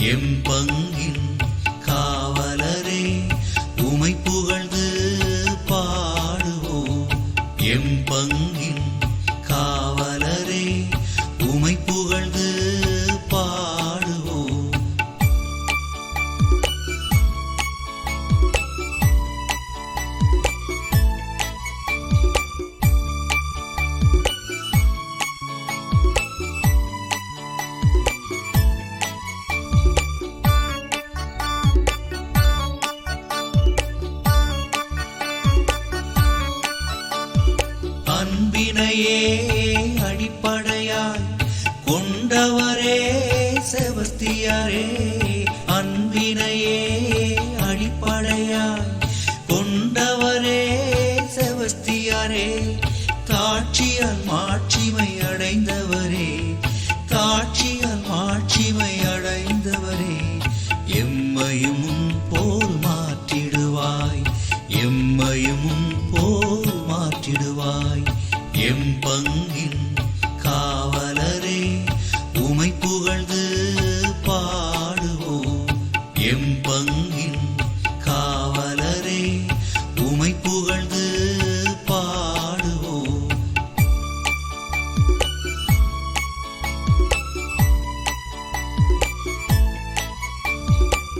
M பங்கின் காவலரே உமை புகழ்ந்து பாடுவோம். எம் பங்கின் காவலரே உமை புகழ் கருணையே அடிப்படையாய் கொண்டவரே செபஸ்தியாரே அன்பினையே அடிப்படையாய் கொண்டவரே செபஸ்தியாரே காட்சியால் மாட்சிமை அடைந்த எம்